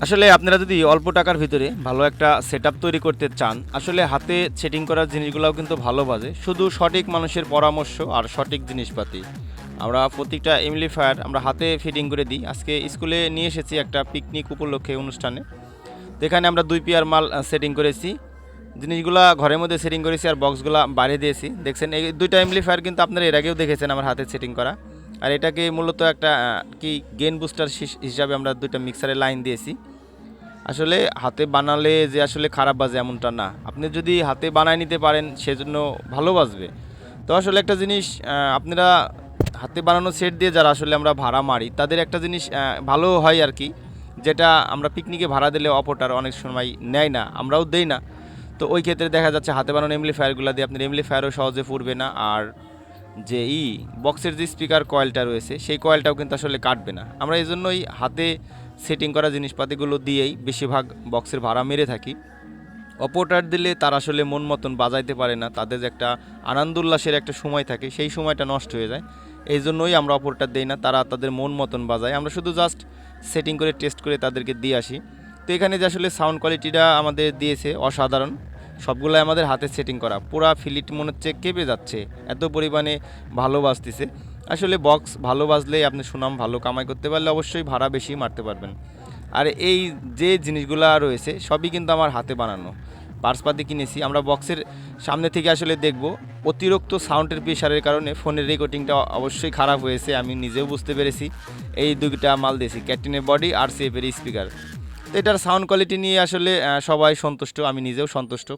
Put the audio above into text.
আসলে আপনারা যদি অল্প টাকার ভিতরে ভালো একটা সেট তৈরি করতে চান, আসলে হাতে সেটিং করার জিনিসগুলোও কিন্তু ভালো বাজে। শুধু সঠিক মানুষের পরামর্শ আর সঠিক জিনিসপাতি। আমরা প্রত্যেকটা এমলিফায়ার আমরা হাতে ফিটিং করে দিই। আজকে স্কুলে নিয়ে এসেছি একটা পিকনিক উপলক্ষে অনুষ্ঠানে। তো এখানে আমরা দুই পেয়ার মাল সেটিং করেছি। জিনিসগুলা ঘরের মধ্যে সেটিং করেছি আর বক্সগুলা বাইরে দিয়েছি। দেখছেন, এই দুইটা এমপ্লিফায়ার কিন্তু আপনারা এর আগেও দেখেছেন আমার হাতে সেটিং করা। আর এটাকে মূলত একটা কি গেন বুস্টার হিসাবে আমরা দুইটা মিক্সারের লাইন দিয়েছি। আসলে হাতে বানালে যে আসলে খারাপ বাজে এমনটা না। আপনি যদি হাতে বানায় নিতে পারেন, সেজন্য ভালো বাজবে। তো আসলে একটা জিনিস আপনারা হাতে বানানো সেট দিয়ে যারা আসলে আমরা ভাড়া মারি, তাদের একটা জিনিস ভালো হয় আর কি, যেটা আমরা পিকনিকে ভাড়া দিলে অপরটার অনেক সময় নেয় না, আমরাও দেই না। তো ওই ক্ষেত্রে দেখা যাচ্ছে হাতে বানানো এমলি ফায়ারগুলো দিয়ে আপনার এমলি ফায়ারও সহজে ফুরবে না। আর যে ই বক্সের যে স্পিকার কয়েলটা রয়েছে, সেই কয়েলটাও কিন্তু আসলে কাটবে না। আমরা এই জন্যই হাতে সেটিং করা জিনিসপাতিগুলো দিয়েই বেশিরভাগ বক্সের ভাড়া মেরে থাকি। অপোটার দিলে তারা আসলে মন মতন বাজাইতে পারে না, তাদের যে একটা আনন্দ উল্লাসের একটা সময় থাকে, সেই সময়টা নষ্ট হয়ে যায়। এই জন্যই আমরা অপোটার দিই না, তারা তাদের মন মতন বাজায়। আমরা শুধু জাস্ট সেটিং করে টেস্ট করে তাদেরকে দিয়ে আসি। তো এখানে যে আসলে সাউন্ড কোয়ালিটিটা আমাদের দিয়েছে, অসাধারণ। সবগুলাই আমাদের হাতে সেটিং করা। পুরা ফিলিট মনে হচ্ছে কেঁপে যাচ্ছে। এত পরিমাণে ভালো বাজতেছে। আসলে বক্স ভালো বাজলেই আপনি সুনাম ভালো কামাই করতে পারলে অবশ্যই ভাড়া বেশি মারতে পারবেন। আর এই যে জিনিসগুলো রয়েছে, সবই কিন্তু আমার হাতে বানানো। পার্সপাতি কিনেছি। আমরা বক্সের সামনে থেকে আসলে দেখব, অতিরিক্ত সাউন্ডের প্রেশারের কারণে ফোনের রেকর্ডিংটা অবশ্যই খারাপ হয়েছে, আমি নিজেও বুঝতে পেরেছি। এই দুইটা মাল দিয়েছি ক্যাটিনের বডি আর সেফের স্পিকার এটার সাউন্ড কোয়ালিটি নিয়ে আসলে সবাই সন্তুষ্ট, আমি নিজেও সন্তুষ্ট।